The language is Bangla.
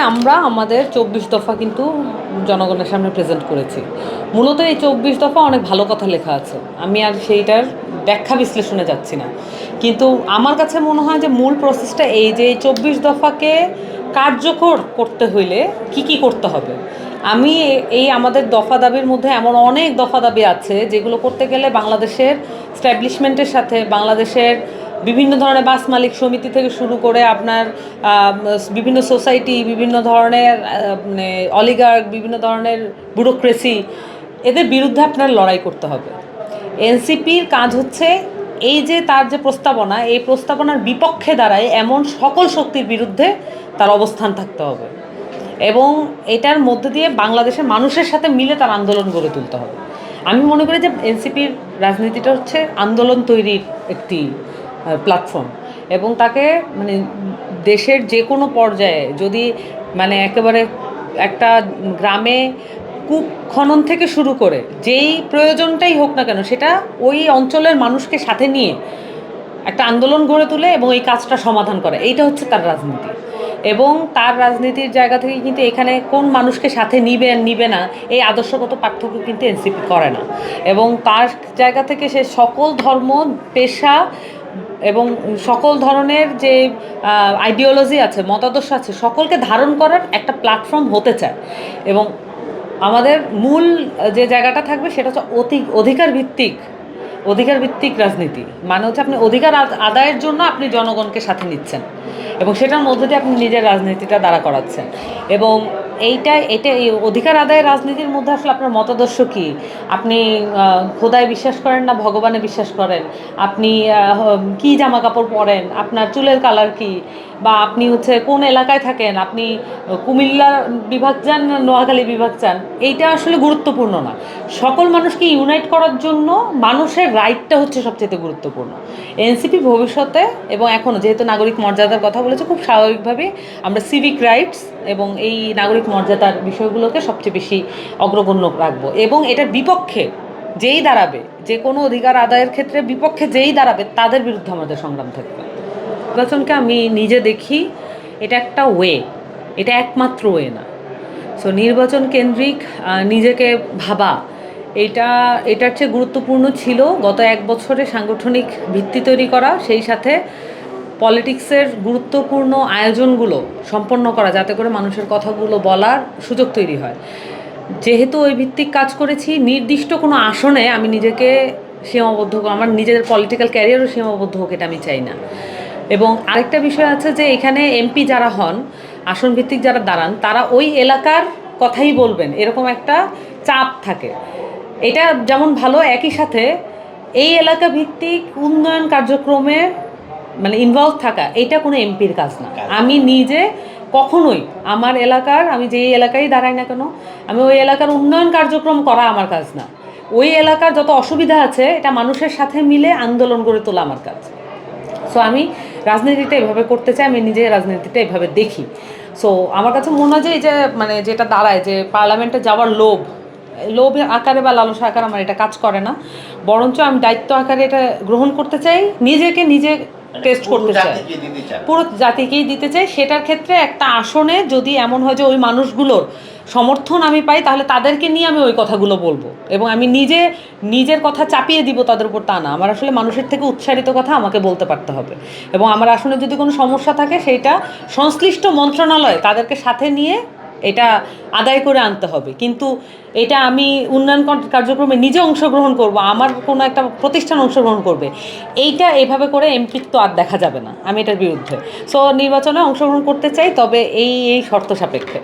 আমরা আমাদের চব্বিশ দফা কিন্তু জনগণের সামনে প্রেজেন্ট করেছি। মূলত এই চব্বিশ দফা অনেক ভালো কথা লেখা আছে। আমি আর সেইটার ব্যাখ্যা বিশ্লেষণে যাচ্ছি না। কিন্তু আমার কাছে মনে হয় যে মূল প্রসেসটা এই যে এই চব্বিশ দফাকে কার্যকর করতে হইলে কি কি করতে হবে? আমি এই আমাদের দফা দাবির মধ্যে এমন অনেক দফা দাবি আছে যেগুলো করতে গেলে বাংলাদেশের স্ট্যাবলিশমেন্টের সাথে, বাংলাদেশের বিভিন্ন ধরনের বাস মালিক সমিতি থেকে শুরু করে আপনার বিভিন্ন সোসাইটি, বিভিন্ন ধরনের মানে অলিগার্ক বিভিন্ন ধরনের ব্যুরোক্রেসি এদের বিরুদ্ধে আপনার লড়াই করতে হবে। এনসিপির কাজ হচ্ছে এই যে তার যে প্রস্তাবনা, এই প্রস্তাবনার বিপক্ষে দাঁড়ায় এমন সকল শক্তির বিরুদ্ধে তার অবস্থান থাকতে হবে। এবং এটার মধ্যে দিয়ে বাংলাদেশের মানুষের সাথে মিলে তার আন্দোলন গড়ে তুলতে হবে। আমি মনে করি যে এনসিপির রাজনীতিটা হচ্ছে আন্দোলন তৈরির একটি প্ল্যাটফর্ম এবং তাকে মানে দেশের যে কোনো পর্যায়ে যদি মানে একেবারে একটা গ্রামে কূপ খনন থেকে শুরু করে, যেই প্রয়োজনটাই হোক না কেন, সেটা ওই অঞ্চলের মানুষকে সাথে নিয়ে একটা আন্দোলন গড়ে তুলে এবং এই কাজটা সমাধান করে। এইটা হচ্ছে তার রাজনীতি। এবং তার রাজনীতির জায়গা থেকে কিন্তু এখানে কোন মানুষকে সাথে নিবে নিবে না, এই আদর্শগত পার্থক্য কিন্তু এনসিপি করে না। এবং তার জায়গা থেকে সে সকল ধর্ম, পেশা এবং সকল ধরনের যে আইডিওলজি আছে, মতাদর্শ আছে, সকলকে ধারণ করার একটা প্ল্যাটফর্ম হতে চায়। এবং আমাদের মূল যে জায়গাটা থাকবে সেটা হচ্ছে অতি, অধিকার ভিত্তিক অধিকার ভিত্তিক রাজনীতি। মানে হচ্ছে আপনি অধিকার আদায়ের জন্য আপনি জনগণকে সাথে নিচ্ছেন। এবং সেটার মধ্যে দিয়ে আপনি নিজের রাজনীতিটা দাঁড়া করাচ্ছেন। এবং এইটা এটা এই অধিকার আদায়ের রাজনীতির মধ্যে আসলে আপনার মতাদর্শ কী? আপনি খোদায় বিশ্বাস করেন না ভগবানে বিশ্বাস করেন? আপনি কি জামা কাপড় পরেন? আপনার চুলের কালার কি? বা আপনি হচ্ছে কোন এলাকায় থাকেন? আপনি কুমিল্লা বিভাগ চান, নোয়াখালী বিভাগ চান? এইটা আসলে গুরুত্বপূর্ণ না। সকল মানুষকে ইউনাইট করার জন্য মানুষের রাইটটা হচ্ছে সবচেয়ে গুরুত্বপূর্ণ। এনসিপি ভবিষ্যতে এবং এখনও যেহেতু নাগরিক মর্যাদার কথা বলেছে, খুব স্বাভাবিকভাবে আমরা সিভিক রাইটস এবং এই নাগরিক মর্যাদার বিষয়গুলোকে সবচেয়ে বেশি অগ্রগণ্য রাখব। এবং এটার বিপক্ষে যেই দাঁড়াবে, যে কোনো অধিকার আদায়ের ক্ষেত্রে বিপক্ষে যেই দাঁড়াবে, তাদের বিরুদ্ধে আমাদের সংগ্রাম থাকবে। নির্বাচনকে আমি নিজে দেখি, এটা একটা ওয়ে এটা একমাত্র ওয়ে না। সো নির্বাচন কেন্দ্রিক নিজেকে ভাবা, এটা, এটার চেয়ে গুরুত্বপূর্ণ ছিল গত এক বছরে সাংগঠনিক ভিত্তি তৈরি করা, সেই সাথে পলিটিক্সের গুরুত্বপূর্ণ আয়োজনগুলো সম্পন্ন করা, যাতে করে মানুষের কথাগুলো বলার সুযোগ তৈরি হয়। যেহেতু ওই ভিত্তিক কাজ করেছি, নির্দিষ্ট কোনো আসনে আমি নিজেকে সীমাবদ্ধ আমার নিজের পলিটিক্যাল ক্যারিয়ারও সীমাবদ্ধ হোক এটা আমি চাই না। এবং আরেকটা বিষয় আছে যে এখানে এমপি যারা হন আসন ভিত্তিক যারা দাঁড়ান, তারা ওই এলাকার কথাই বলবেন, এরকম একটা চাপ থাকে। এটা যেমন ভালো, একই সাথে এই এলাকা ভিত্তিক উন্নয়ন কার্যক্রমে মানে ইনভলভ থাকা এটা কোনো এমপির কাজ না। আমি নিজে কখনোই আমার এলাকার আমি যেই এলাকায় দাঁড়াই না কেন আমি ওই এলাকার উন্নয়ন কার্যক্রম করা আমার কাজ না। ওই এলাকার যত অসুবিধা আছে এটা মানুষের সাথে মিলে আন্দোলন গড়ে তোলা আমার কাজ। সো আমি রাজনীতিটা এভাবে করতে চাই আমি নিজে রাজনীতিটা এভাবে দেখি। সো আমার কাছে মনে হয় যে এই যে মানে যেটা দাঁড়ায় যে পার্লামেন্টে যাওয়ার লোভ লোভ আকারে বা লালসা আকারে আমার এটা কাজ করে না। বরঞ্চ আমি দায়িত্ব আকারে এটা গ্রহণ করতে চাই নিজেকে নিজে টেস্ট করতে চাই জাতিকে দিতে চান। পুরো জাতিকেই দিতে চাই সেটার ক্ষেত্রে একটা আসনে যদি এমন হয় যে ওই মানুষগুলোর সমর্থন আমি পাই তাহলে তাদেরকে নিয়ে আমি ওই কথাগুলো বলব। এবং আমি নিজে নিজের কথা চাপিয়ে দিব তাদের উপর তা না। আমার আসলে মানুষের থেকে উৎসারিত কথা আমাকে বলতে পারতে হবে। এবং আমার আসনে যদি কোনো সমস্যা থাকে সেইটা সংশ্লিষ্ট মন্ত্রণালয় তাদেরকে সাথে নিয়ে এটা আদায় করে আনতে হবে। কিন্তু এটা আমি উন্নয়ন কার্যক্রমে নিজে অংশগ্রহণ করব, আমার কোনো একটা প্রতিষ্ঠান অংশগ্রহণ করবে, এইটা এভাবে করে এমপিত্ব আর দেখা যাবে না, আমি এটার বিরুদ্ধে। সো নির্বাচনে অংশগ্রহণ করতে চাই, তবে এই এই শর্ত সাপেক্ষে।